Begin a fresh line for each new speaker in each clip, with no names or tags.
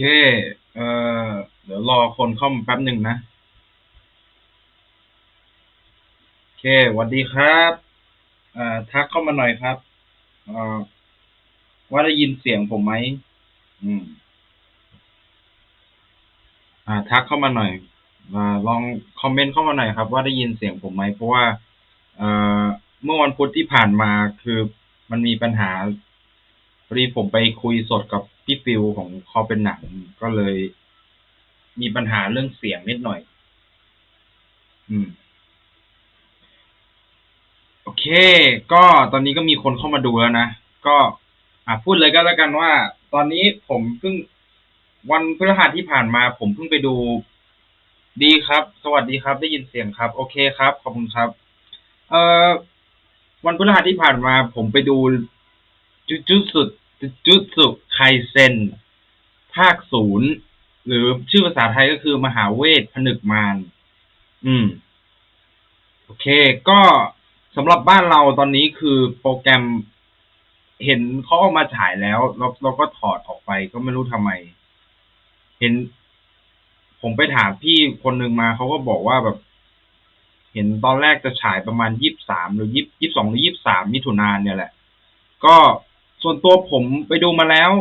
เคเอ่อเดี๋ยวรอคนเข้ามาแป๊บหนึ่งนะ โอเคสวัสดีครับเอ่อทักเข้ามาหน่อยครับเอ่อว่าได้ยินเสียงผมไหม อืม อ่า ทักเข้ามาหน่อยอ่าลองคอมเมนต์เข้ามาหน่อยครับ ว่าได้ยินเสียงผมไหม เพราะว่าเอ่อเมื่อวันพุธที่ผ่านมาคือมันมีปัญหาพอดีผมไปคุยสดกับพี่ฟิวของคอเป็นหนังก็เลย มีปัญหาเรื่องเสียงนิดหน่อย อืม โอเค ก็ตอนนี้ก็มีคนเข้ามาดูแล้วนะ ก็อะพูดเลยก็แล้วกันว่า ตอนนี้ผมเพิ่งวันพฤหัสที่ผ่านมา ผมเพิ่งไปดูดีครับ สวัสดีครับ ได้ยินเสียงครับ โอเคครับ ขอบคุณครับ เอ่อ วันพฤหัสที่ผ่านมา ผมไปดูจุจุสุด จุดสุไคเซนภาคศูนย์หรือชื่อภาษาไทยก็คือมหาเวทผนึกมารอืม โอเค ก็สำหรับบ้านเราตอนนี้คือโปรแกรมเห็นเขาออกมาฉายแล้วเราเราก็ถอดออกไปก็ไม่รู้ทำไม เห็น ผมไปถามพี่คนหนึ่งมาเขาก็บอกว่าแบบ เห็นตอนแรกจะฉายประมาณยี่สิบสามหรือยี่ยี่สองหรือยี่สามมิถุนานเนี่ยแหละ ก็ ส่วนตัวผมไปดูมาแล้ว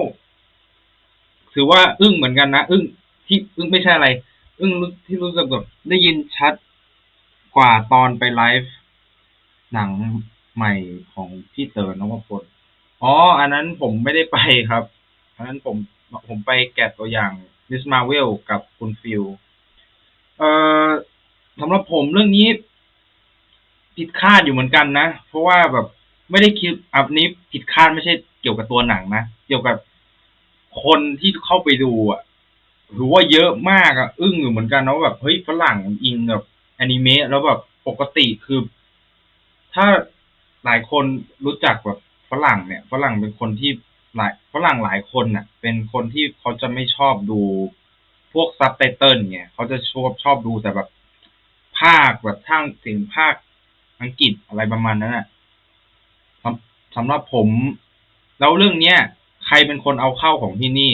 ถือว่าอึ้งเหมือนกันนะอึ้งที่อึ้งไม่ใช่อะไร อึ้งที่รู้สึกแบบได้ยินชัดกว่าตอนไปไลฟ์หนังใหม่ของพี่เต๋อนวพลอ๋อ อันนั้นผมไม่ได้ไปครับ อันนั้นผมผมไปแกะตัวอย่างมิสมาเวลกับคุณฟิลเอ่อสำหรับผมเรื่องนี้ผิดคาดอยู่เหมือนกันนะ เพราะว่าแบบไม่ได้คิดอันนี้ผิดคาดไม่ใช่ เกี่ยวกับตัวหนังนะ เกี่ยวกับคนที่เข้าไปดูอะถือว่าเยอะมากอะ อึ้งอยู่เหมือนกันนะว่าแบบเฮ้ยฝรั่งอิงแบบอนิเมะแล้วแบบปกติคือ ถ้าหลายคนรู้จักแบบฝรั่งเนี่ยฝรั่งเป็นคนที่หลายฝรั่งหลายคนน่ะ เป็นคนที่เขาจะไม่ชอบดูพวกซับไตเติลเนี่ยเขาจะชอบชอบดูแต่แบบภาคแบบทั้งเสียงภาคอังกฤษอะไรประมาณนั้นน่ะสำสำหรับผม แล้วเรื่องเนี้ย ใครเป็นคนเอาเข้าของที่นี่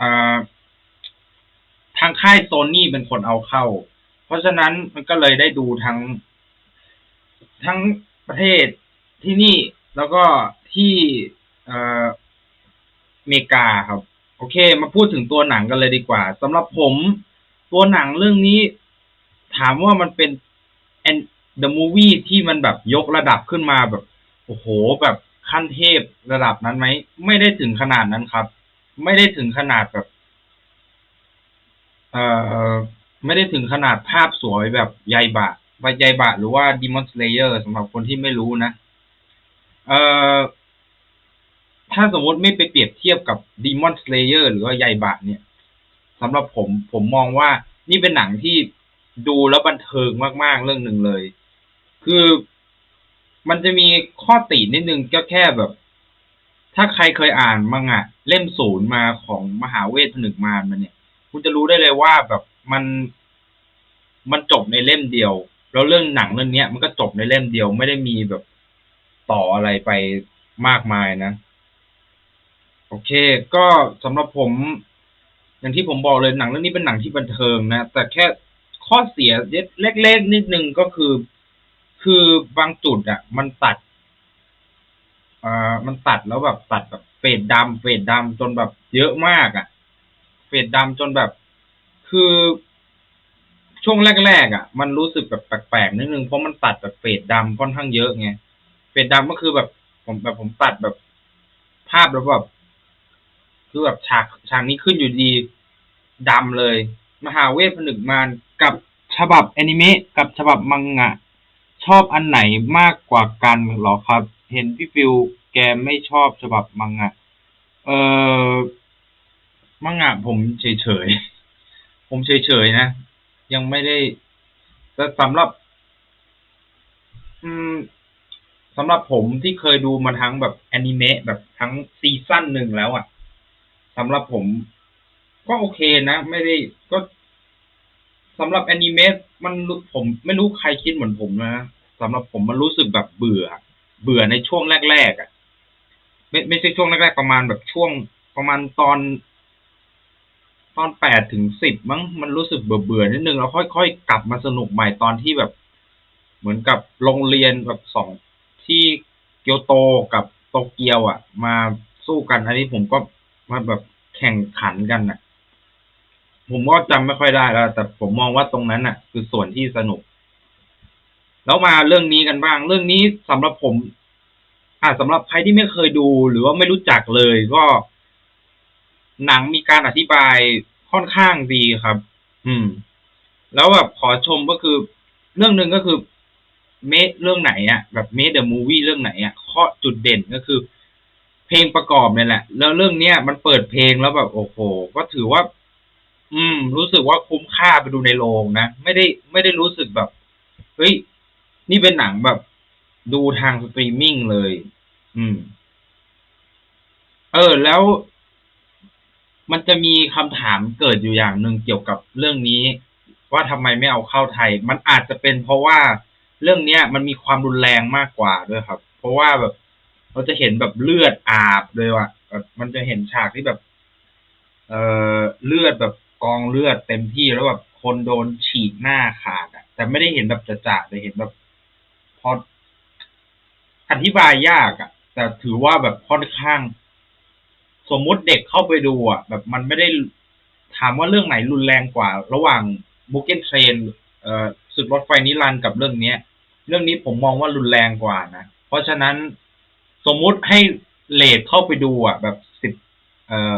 อ่าทางค่ายโซนี่เป็นคนเอาเข้า เพราะฉะนั้นมันก็เลยได้ดูทั้งทั้งประเทศที่นี่แล้วก็ที่เอ่ออเมริกาครับ โอเค มาพูดถึงตัวหนังกันเลยดีกว่าสำหรับผม ตัวหนังเรื่องนี้ ถามว่ามันเป็น and the movie ที่มันแบบยกระดับขึ้นมาแบบ โอ้โหแบบ ขั้นเทพระดับนั้นไหม ไม่ได้ถึงขนาดนั้นครับ ไม่ได้ถึงขนาดแบบ เอ่อ ไม่ได้ถึงขนาดภาพสวยแบบยายบะยายบะหรือว่า Demon Slayer สำหรับคนที่ไม่รู้นะ เอ่อ ถ้าสมมติไม่ไปเปรียบเทียบกับ Demon Slayer หรือว่ายายบะเนี่ยสำหรับผมผมมองว่านี่เป็นหนังที่ดูแล้วบันเทิงมาก ๆ เรื่องหนึ่งเลย คือ มันจะมีข้อตินิดนึงก็แค่แบบ ถ้าใครเคยอ่านมังงะเล่มศูนย์มาของมหาเวทผนึกมารมันเนี่ย คุณจะรู้ได้เลยว่าแบบมัน มันจบในเล่มเดียว แล้วเรื่องหนังเรื่องเนี้ย มันก็จบในเล่มเดียวไม่ได้มีแบบต่ออะไรไปมากมายนะ โอเค ก็สำหรับผม อย่างที่ผมบอกเลยหนังเรื่องนี้เป็นหนังที่บันเทิงนะ แต่แค่ข้อเสียเล็กๆนิดนึงก็คือ คือบางจุดอะ มันตัดอ่ามันตัดแล้วแบบตัดแบบเฟดดำเฟดดำจนแบบเยอะมากอะ เฟดดำจนแบบ คือช่วงแรกๆอะ มันรู้สึกแบบแปลกๆนิดนึงเพราะมันตัดแบบเฟดดำค่อนข้างเยอะไงเฟดดำก็คือแบบ ผมแบบผมตัดแบบภาพแล้วแบบคือแบบฉากฉากนี้ขึ้นอยู่ดีดำเลย มหาเวทผนึกมารกับฉบับแอนิเมะกับฉบับมังงะ ชอบอันไหนมากกว่ากันหรอครับ เห็นพี่ฟิวแกไม่ชอบฉบับมังงะ เออมังงะผมเฉยๆ ผมเฉยๆนะ ยังไม่ได้แต่สำหรับ อืมสำหรับผมที่เคยดูมาทั้งแบบแอนิเมะแบบทั้งซีซั่นหนึ่งแล้วอะ่ะสำหรับผม ก็โอเคนะ ไม่ได้ก็ สำหรับแอนิเมะมันผมไม่รู้ใครคิดเหมือนผมนะสำหรับผมมันรู้สึกแบบเบื่อ เบื่อในช่วงแรกๆอะ ไม่ไม่ใช่ช่วงแรกๆประมาณแบบช่วงประมาณตอน ตอนแปดถึงสิบมั้งมันรู้สึกเบื่อเบื่อนิดนึงแล้วค่อยๆกลับมาสนุกใหม่ตอนที่แบบ เหมือนกับโรงเรียนแบบสองที่เกียวโตกับโตเกียว อะ มาสู้กันอันนี้ผมก็มาแบบแข่งขันกันอะ ผมก็จำไม่ค่อยได้แล้ว แต่ผมมองว่าตรงนั้นน่ะ คือส่วนที่สนุก แล้วมาเรื่องนี้กันบ้าง เรื่องนี้สำหรับผม อ่าสำหรับใครที่ไม่เคยดูหรือว่าไม่รู้จักเลย ก็ หนังมีการอธิบายค่อนข้างดีครับ อืม แล้วแบบขอชมก็คือ เรื่องหนึ่งก็คือ เมดเรื่องไหนอะแบบเมดเดอะมูวี่เรื่องไหนอะข้อจุดเด่นก็คือ เพลงประกอบเนี่ยแหละ แล้วเรื่องเนี้ยมันเปิดเพลงแล้วแบบโอ้โห ก็ถือว่า อืม รู้สึกว่าคุ้มค่าไปดูในโรงนะ ไม่ได้ไม่ได้รู้สึกแบบ เฮ้ย นี่เป็นหนังแบบ ดูทางสตรีมมิ่งเลย อืม เออ แล้ว มันจะมีคำถามเกิดอยู่อย่างหนึ่งเกี่ยวกับเรื่องนี้ ว่าทำไมไม่เอาเข้าไทย มันอาจจะเป็นเพราะว่าเรื่องเนี้ย มันมีความรุนแรงมากกว่าด้วยครับ เพราะว่าแบบเราจะเห็นแบบเลือดอาบเลยว่ะมันจะเห็นฉากที่แบบ เอ่อเลือดแบบ กองเลือดเต็มที่แล้วแบบคนโดนฉีกหน้าขาดอะแต่ไม่ได้เห็นแบบจะๆแต่เห็นแบบพออธิบายยากอะแต่ถือว่าแบบค่อนข้าง สมมุติเด็กเข้าไปดูอะแบบมันไม่ได้ถามว่าเรื่องไหนรุนแรงกว่า ระหว่างบุกเกนเทรนเอ่อศึกรถไฟนิรันดร์กับเรื่องเนี้ย เรื่องนี้ผมมองว่ารุนแรงกว่านะ เพราะฉะนั้นสมมุติให้เลทเข้าไปดูอะ แบบสิบเอ่อ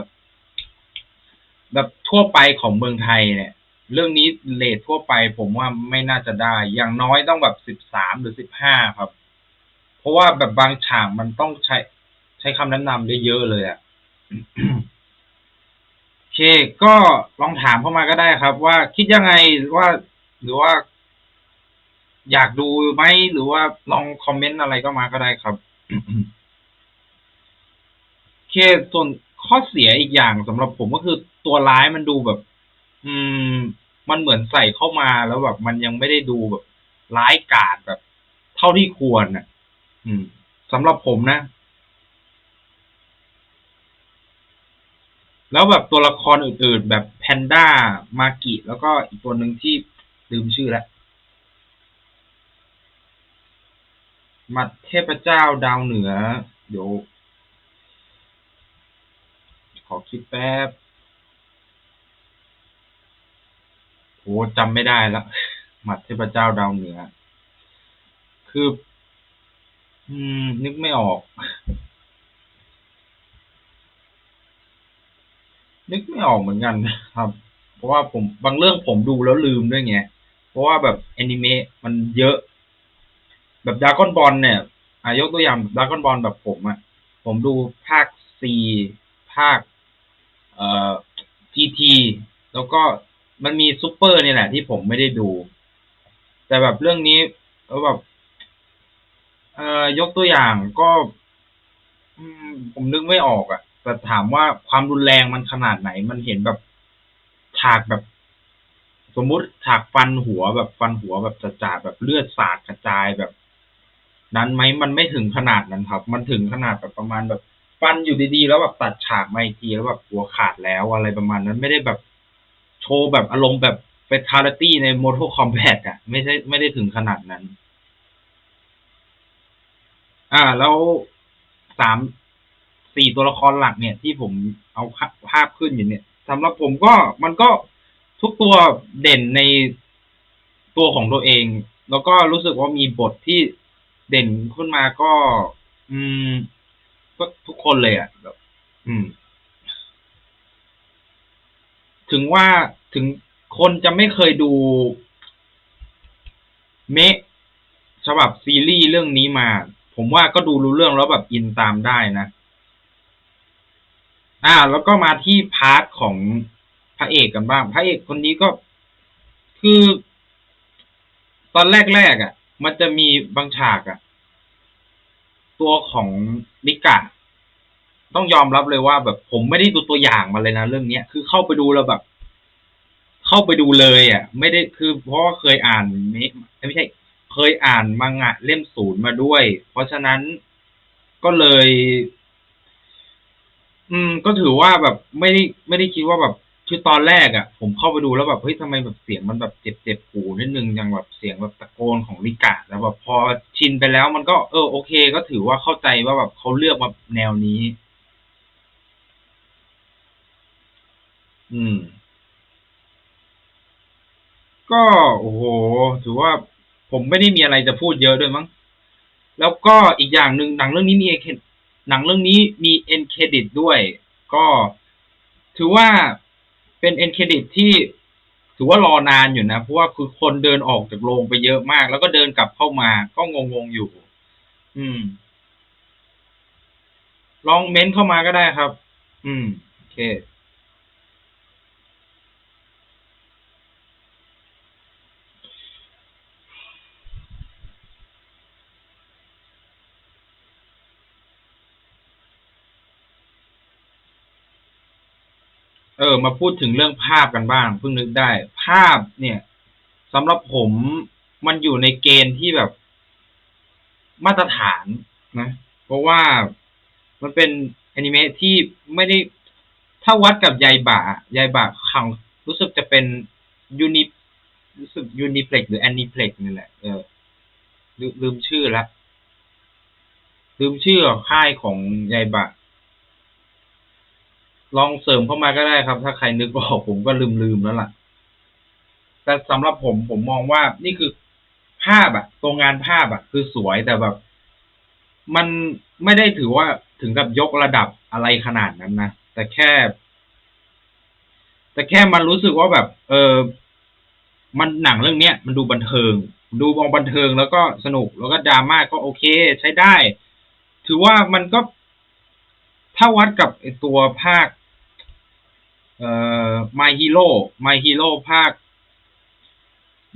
แบบทั่วไปของเมืองไทยเนี่ย เรื่องนี้เลททั่วไปผมว่าไม่น่าจะได้ อย่างน้อยต้องแบบสิบสามหรือสิบห้าครับ เพราะว่าแบบบางฉากมันต้องใช้ ใช้คำแนะนำได้เยอะเลยอะโอเค ก็ลองถามเข้ามาก็ได้ครับ ว่าคิดยังไงว่าหรือว่า อยากดูไหมหรือว่าลองคอมเมนต์อะไรก็มาก็ได้ครับโอเคส่วนข้อเสียอีกอย่างสำหรับผมก็คือ ตัวร้ายมันดูแบบ อืม มันเหมือนใส่เข้ามาแล้วแบบมันยังไม่ได้ดูแบบ ร้ายกาจแบบ เท่าที่ควรน่ะ อืมสำหรับผมนะ แล้วแบบตัวละครอื่นๆ แบบแพนด้ามากิแล้วก็อีกตัวหนึ่งที่ลืมชื่อแล้วมัดเทพเจ้าดาวเหนือ เดี๋ยว ขอคิดแป๊บ โหจำไม่ได้ละหมัดเทพเจ้าดาวเหนือ คือ อืม นึกไม่ออก นึกไม่ออกเหมือนกันครับ เพราะว่าผมบางเรื่องผมดูแล้วลืมด้วยไง เพราะว่าแบบแอนิเมะมันเยอะ แบบด r a ก้อนบอลเนี่ยอายกตัวอย่างด r a ก้อนบอลแบบผมอะผมดูภาคซีภาค เอ่อ GT แล้วก็ มันมีซูเปอร์นี่แหละที่ผมไม่ได้ดู แต่แบบเรื่องนี้แล้วแบบเอ่อยกตัวอย่างก็ผมนึกไม่ออกอะแต่ถามว่าความรุนแรงมันขนาดไหน มันเห็นแบบฉากแบบ สมมุติฉากฟันหัวแบบฟันหัวแบบจ่าๆแบบเลือดสาดกระจายแบบ นั้นไหมมันไม่ถึงขนาดนั้นครับ มันถึงขนาดแบบประมาณแบบ ฟันอยู่ดีๆ แล้วแบบตัดฉากมาอีกทีแล้วแบบหัวขาดแล้วอะไรประมาณนั้นไม่ได้แบบ โชว์แบบอารมณ์แบบเฟทาลิตี้ใน Mortal Kombat อะไม่ใช่ไม่ได้ถึงขนาดนั้น อ่า แล้วสามสี่ตัวละครหลักเนี่ย ที่ผมเอาภาพขึ้นอยู่เนี่ยสำหรับผมก็มันก็ทุกตัวเด่นในตัวของตัวเอง แล้วก็รู้สึกว่ามีบทที่เด่นขึ้นมาก็ อืม ก็ทุกคนเลยอะแบบ อืม ถึงว่าถึงคนจะไม่เคยดูเมะฉบับซีรีส์เรื่องนี้มา ผมว่าก็ดูรู้เรื่องแล้วแบบอินตามได้นะ อ่า แล้วก็มาที่พาร์ทของพระเอกกันบ้าง พระเอกคนนี้ก็คือ ตอนแรกๆอะ มันจะมีบางฉากอะ ตัวของลิกะ ต้องยอมรับเลยว่า แบบผมไม่ได้ดูตัวอย่างมาเลยนะเรื่องเนี้ยคือเข้าไปดูแล้วแบบ เข้าไปดูเลยอะ ไม่ได้คือเพราะว่าเคยอ่านไม่ไม่ใช่ เคยอ่านมังงะเล่มศูนย์มาด้วย เพราะฉะนั้นก็เลย อืม ก็ถือว่าแบบไม่ได้ไม่ได้คิดว่าแบบคือตอนแรกอะ่ะ ผมเข้าไปดูแล้วแบบเฮ้ยทำไมแบบเสียงมันแบบเจ็บเจ็บหูนิดนึงอย่างแบบเสียงแบบตะโกนของลิกาแล้วแบบพอชินไปแล้วมันก็เออโอเค ก็ถือว่าเข้าใจว่าแบบเขาเลือกมาแนวนี้ อืม ก็โอ้โหถือว่าผมไม่ได้มีอะไรจะพูดเยอะด้วยมั้ง แล้วก็อีกอย่างหนึ่งหนังเรื่องนี้มี end- หนังเรื่องนี้มีเอ็นเครดิตด้วย ก็ถือว่าเป็นเอ็นเครดิตที่ถือว่ารอนานอยู่นะ เพราะว่าคือคนเดินออกจากโรงไปเยอะมาก แล้วก็เดินกลับเข้ามา ก็งงๆอยู่ อืม ลองเม้นเข้ามาก็ได้ครับ อืม โอเค เออ มาพูดถึงเรื่องภาพกันบ้างเพิ่งนึกได้ ภาพเนี่ยสำหรับผมมันอยู่ในเกณฑ์ที่แบบมาตรฐานนะ เพราะว่ามันเป็นอนิเมะที่ไม่ได้ถ้าวัดกับยายบะยายบะขังรู้สึกจะเป็นยูนิรู้สึกยูนิเพล็กหรือแอนิเพล็กนี่แหละเออลืมลืมชื่อละลืมชื่อค่ายของยายบะ ลองเสริมเข้ามาก็ได้ครับ ถ้าใครนึกออกผมก็ลืมลืมๆแล้วล่ะ แต่สำหรับผมผมมองว่านี่คือภาพอะตัวงานภาพอะคือสวยแต่แบบ มันไม่ได้ถือว่าถึงกับยกระดับอะไรขนาดนั้นนะแต่แค่ แต่แค่มันรู้สึกว่าแบบ เออมันหนังเรื่องเนี้ยมันดูบันเทิง ดูมองบันเทิงแล้วก็สนุกแล้วก็ดราม่าก็โอเค ใช้ได้ ถือว่ามันก็ถ้าวัดกับไอตัวภาค เอ่อ My Hero My Hero ภาค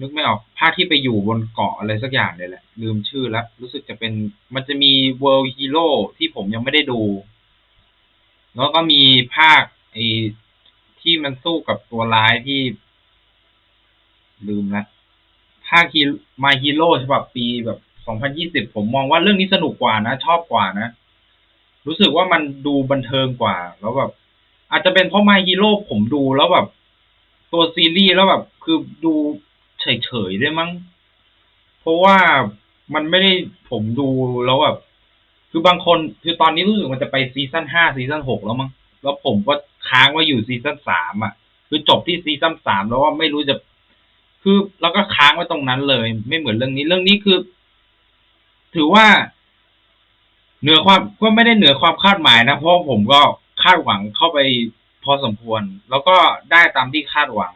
นึกไม่ออก ภาคที่ไปอยู่บนเกาะอะไรสักอย่างเนี่ยแหละ ลืมชื่อแล้ว รู้สึกจะเป็น มันจะมี World Hero ที่ผมยังไม่ได้ดู แล้วก็มีภาคไอ้ที่มันสู้กับตัวร้ายที่ ลืมละภาคฮี My Hero ฉบับปีแบบ2020ผมมองว่าเรื่องนี้สนุกกว่านะ ชอบกว่านะ รู้สึกว่ามันดูบันเทิงกว่า แล้วแบบ อาจจะเป็นเพราะ My Hero ผมดูแล้วแบบ ตัวซีรีส์แล้วแบบ คือดูเฉยๆด้วยมั้ง เพราะว่ามันไม่ได้ผมดูแล้วแบบ คือบางคนคือตอนนี้รู้สึกมันจะไปซีซั่นห้าซีซั่นหกแล้วมั้งแล้วผมก็ค้างไว้อยู่ซีซั่นสามอะ คือจบที่ซีซั่นสามแล้วว่าไม่รู้จะ คือแล้วก็ค้างไว้ตรงนั้นเลย ไม่เหมือนเรื่องนี้เรื่องนี้คือ ถือว่า เหนือความก็ไม่ได้เหนือความคาดหมายนะ เพราะผมก็ คาดหวังเข้าไปพอสมควร แล้วก็ได้ตามที่คาดหวัง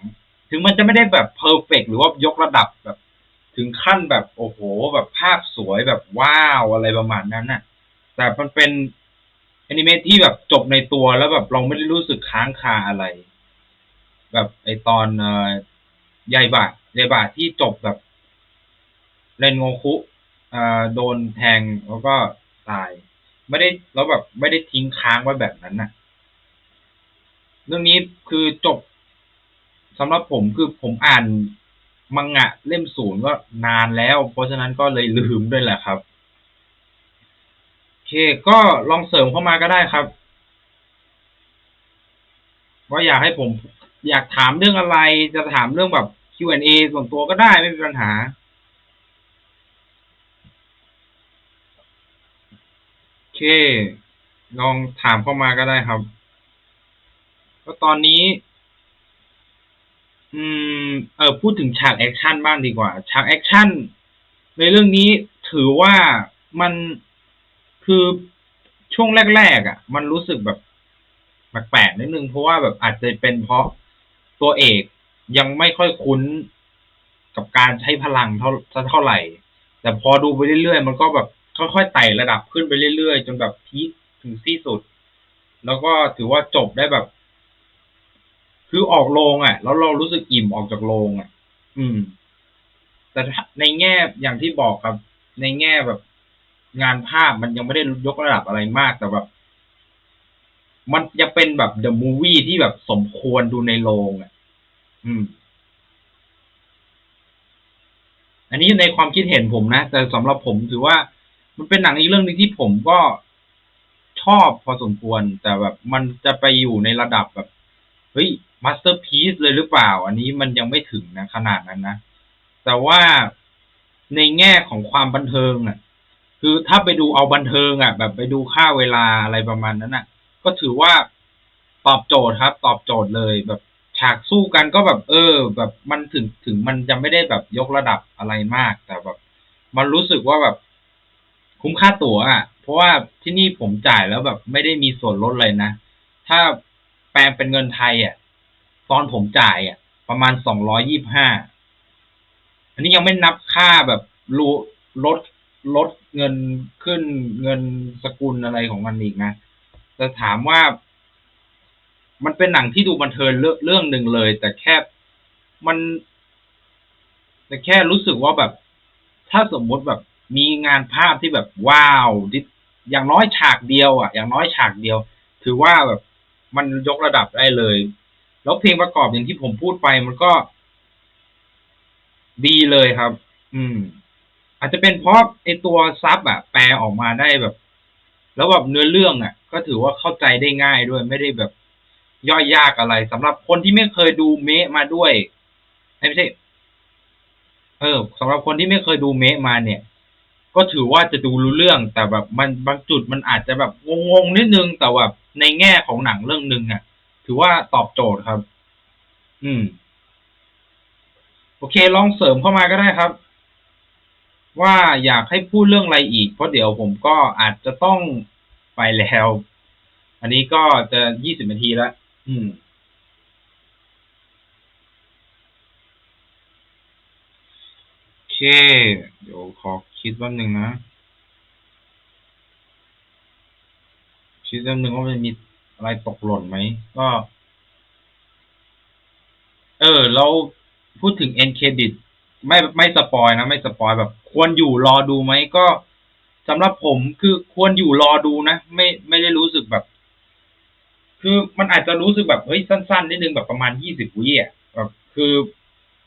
ถึงมันจะไม่ได้แบบเพอร์เฟกหรือว่ายกระดับแบบ ถึงขั้นแบบโอ้โห แบบภาพสวยแบบว้าวอะไรประมาณนั้นน่ะ แต่มันเป็นแอนิเมะที่แบบจบในตัวแล้วแบบเราไม่ได้รู้สึกค้างคาอะไร แบบไอตอนเอ่อยายบะยายบะที่จบแบบเรนโงคุอ่าโดนแทงแล้วก็ตาย ไม่ได้แล้วแบบไม่ได้ทิ้งค้างไว้แบบนั้นน่ะ เรื่องนี้คือจบสำหรับผมคือผมอ่านมังงะเล่มศูนย์ก็นานแล้ว เพราะฉะนั้นก็เลยลืมด้วยแหละครับโอเค ก็ลองเสริมเข้ามาก็ได้ครับ ว่าอยากให้ผมอยากถามเรื่องอะไรจะถามเรื่องแบบ Q&A ส่วนตัวก็ได้ไม่มีปัญหา โอเค ลองถามเข้ามาก็ได้ครับ ก็ตอนนี้ อืม เออพูดถึงฉากแอคชั่นบ้างดีกว่า ฉากแอคชั่นในเรื่องนี้ถือว่ามันคือช่วงแรกๆอะ มันรู้สึกแบบแปลกๆนิดนึงเพราะว่าแบบอาจจะเป็นเพราะตัวเอกยังไม่ค่อยคุ้นกับการใช้พลังเท่าเท่าไหร่ แต่พอดูไปเรื่อยๆมันก็แบบค่อยๆไต่ระดับขึ้นไปเรื่อยๆ จนแบบพีคถึงที่สุด แล้วก็ถือว่าจบได้แบบ คือออกโรงอะ แล้วเรารู้สึกอิ่มออกจากโรงอะ อืม แต่ในแง่อย่างที่บอกครับ ในแง่แบบ งานภาพมันยังไม่ได้ยกระดับอะไรมากแต่แบบ มันยังเป็นแบบเดอะมูวี่ที่แบบสมควรดูในโรงอะ อืม อันนี้ในความคิดเห็นผมนะแต่สำหรับผมถือว่า มันเป็นหนังอีกเรื่องนึงที่ผมก็ชอบพอสมควร แต่แบบมันจะไปอยู่ในระดับแบบเฮ้ย มาสเตอร์พีซเลยหรือเปล่า อันนี้มันยังไม่ถึงนะขนาดนั้นนะ แต่ว่าในแง่ของความบันเทิงอะ คือถ้าไปดูเอาบันเทิงอะ แบบไปดูค่าเวลาอะไรประมาณนั้นอะ ก็ถือว่าตอบโจทย์ครับ ตอบโจทย์เลยแบบฉากสู้กันก็แบบ เออ แบบมันถึงถึงมันจะไม่ได้แบบยกระดับอะไรมาก แต่แบบ มันรู้สึกว่าแบบคุ้มค่าตั๋วอะ เพราะว่าที่นี่ผมจ่ายแล้วแบบไม่ได้มีส่วนลดเลยนะ ถ้าแปลงเป็นเงินไทยอะ ตอนผมจ่ายอะ ประมาณสองร้อยี่บห้าอันนี้ยังไม่นับค่าแบบรูลดลดเงินขึ้นเงินสกุลอะไรของมันอีกนะแต่ถามว่า มันเป็นหนังที่ดูบันเทิงเรื่องหนึ่งเลย แต่แค่มัน แต่แค่รู้สึกว่าแบบ ถ้าสมมติแบบมีงานภาพที่แบบว้าวที่อย่างน้อยฉากเดียว อะ อย่างน้อยฉากเดียว ถือว่าแบบมันยกระดับได้เลย แล้วเพลงประกอบอย่างที่ผมพูดไปมันก็ ดีเลยครับ อืม อาจจะเป็นเพราะไอตัวซับอะแปลออกมาได้แบบ แล้วแบบเนื้อเรื่องอะก็ถือว่าเข้าใจได้ง่ายด้วย ไม่ได้แบบ ย่อยยากอะไรสำหรับคนที่ไม่เคยดูเมะมาด้วยไม่ใช่เออสำหรับคนที่ไม่เคยดูเมะมาเนี่ย ก็ถือว่าจะดูรู้เรื่องแต่แบบมันบางจุดมันอาจจะแบบงงๆนิดนึงแต่แบบในแง่ของหนังเรื่องหนึ่งอะ ถือว่าตอบโจทย์ครับ อืม โอเค ลองเสริมเข้ามาก็ได้ครับ ว่าอยากให้พูดเรื่องอะไรอีก เพราะเดี๋ยวผมก็อาจจะต้องไปแล้ว อันนี้ก็จะยี่สิบนาทีแล้ว อืมโอเค เดี๋ยวขอคิดแป๊บนึงนะคิดแป๊บนึงว่ามันมี อะไรตกหล่นไหม ก็ เออ เราพูดถึง end credit ไม่ไม่สปอยนะ ไม่สปอยแบบ ควรอยู่รอดูไหมก็สำหรับผมคือควรอยู่รอดูนะ ไม่ไม่ได้รู้สึกแบบ คือมันอาจจะรู้สึกแบบเฮ้ยสั้นๆนิดนึงแบบประมาณยี่สิบวิอะแบบคือ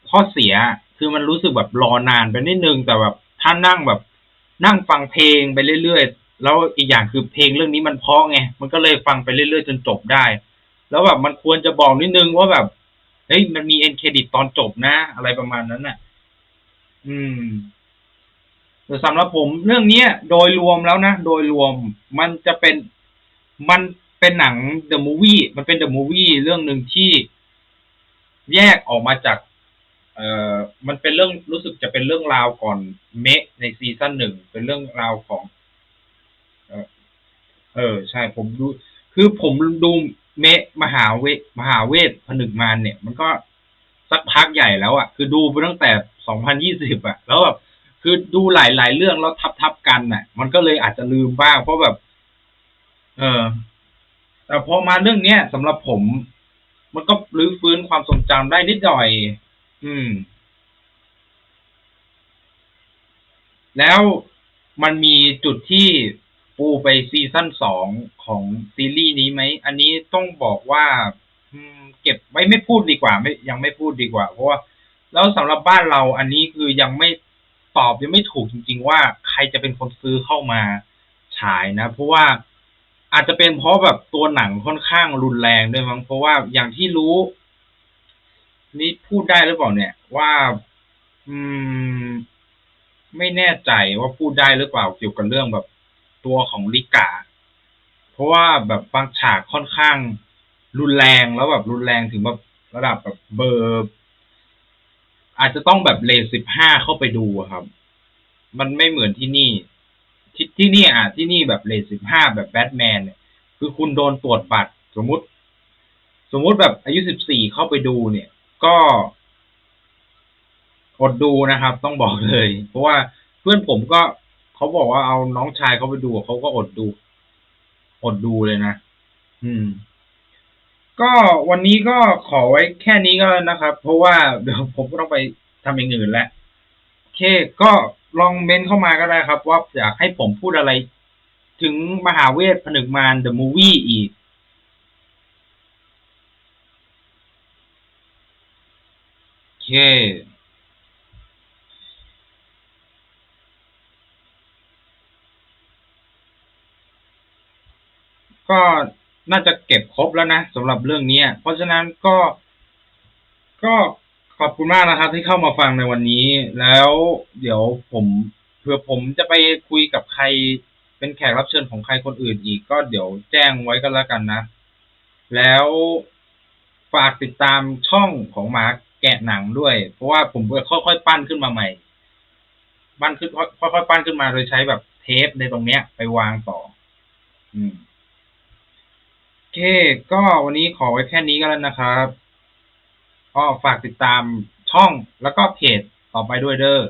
ข้อเสียคือมันรู้สึกแบบรอนานไปนิดนึงแต่แบบถ้านั่งแบบนั่งฟังเพลงไปเรื่อยๆ แล้วอีกอย่างคือเพลงเรื่องนี้มันเพราะไงมันก็เลยฟังไปเรื่อยๆจนจบได้ แล้วแบบมันควรจะบอกนิดนึงว่าแบบเฮ้ยมันมีเอ็นเครดิตตอนจบนะ อะไรประมาณนั้นน่ะ อืมแต่สำหรับผมเรื่องนี้โดยรวมแล้วนะ โดยรวมมันจะเป็นมันเป็นหนัง The Movie มันเป็น The Movie เรื่องหนึ่งที่แยกออกมาจาก เอ่อ มันเป็นเรื่องรู้สึกจะเป็นเรื่องราวก่อนเมะในซีซั่นหนึ่งเป็นเรื่องราวของ เออ ใช่ผมดู คือผมดูเมะมหาเวทมหาเวทผนึกมารเนี่ย มันก็สักพักใหญ่แล้วอะ่ะ คือดูไปตั้งแต่สองพันยี่สิบอะ แล้วแบบคือดูหลายๆเรื่องแล้วทับทับกันน่ะ มันก็เลยอาจจะลืมบ้าง เพราะแบบ เออ แต่พอมาเรื่องเนี้ยสำหรับผม มันก็รื้อฟื้นความทรงจำได้นิดหน่อย อืม แล้วมันมีจุดทีู่ไปซีซั่นสองของซีรีส์นี้ไหม อันนี้ต้องบอกว่าเก็บไว้ไม่พูดดีกว่า ไม่ยังไม่พูดดีกว่า เพราะว่าแล้วสำหรับบ้านเราอันนี้คือยังไม่ตอบยังไม่ถูกจริง ๆ ว่าใครจะเป็นคนซื้อเข้ามาฉายนะ เพราะว่าอาจจะเป็นเพราะแบบตัวหนังค่อนข้างรุนแรงด้วยมั้งเพราะว่าอย่างที่รู้ นี่พูดได้หรือเปล่าเนี่ย ว่า อืม ไม่แน่ใจว่าพูดได้หรือเปล่าเกี่ยวกับเรื่องแบบ ตัวของลิกา เพราะว่าแบบบางฉากค่อนข้างรุนแรงแล้วแบบรุนแรงถึงแบบระดับแบบเบอร์ อาจจะต้องแบบเลทสิบห้าเข้าไปดูครับ มันไม่เหมือนที่นี่ที่ที่นี่อะที่นี่แบบเลทสิบห้าแบบแบทแมนเนี่ย คือคุณโดนตรวจบัตรสมมติ สมมติแบบอายุสิบสี่เข้าไปดูเนี่ย ก็อดดูนะครับ ต้องบอกเลย เพราะว่าเพื่อนผมก็ เขาบอกว่าเอาน้องชายเขาไปดูเขาก็อดดู อดดูเลยนะ อืม ก็วันนี้ก็ขอไว้แค่นี้ก็แล้วนะครับ เพราะว่าเดี๋ยวผมก็ต้องไปทำอย่างอื่นแล้วโอเค ก็ลองเมนเข้ามาก็ได้ครับ ว่าอยากให้ผมพูดอะไร ถึงมหาเวทผนึกมาร The Movie อีกโอเค ก็น่าจะเก็บครบแล้วนะสำหรับเรื่องนี้เพราะฉะนั้นก็ ก็ขอบคุณมากนะครับ ที่เข้ามาฟังในวันนี้ แล้วเดี๋ยวผมเผื่อผมจะไปคุยกับใครเป็นแขกรับเชิญของใครคนอื่นอีก ก็เดี๋ยวแจ้งไว้ก็แล้วกันนะ แล้วฝากติดตามช่องของมาร์คแกะหนังด้วย เพราะว่าผมจะค่อยๆปั้นขึ้นมาใหม่ปั้นขึ้นค่อยๆปั้นขึ้นมาโดยใช้แบบเทปในตรงเนี้ย ไปวางต่อ อืม เค ก็วันนี้ขอไว้แค่นี้ก็แล้วนะครับ ก็ฝากติดตามช่องแล้วก็เพจต่อไปด้วยเด้อ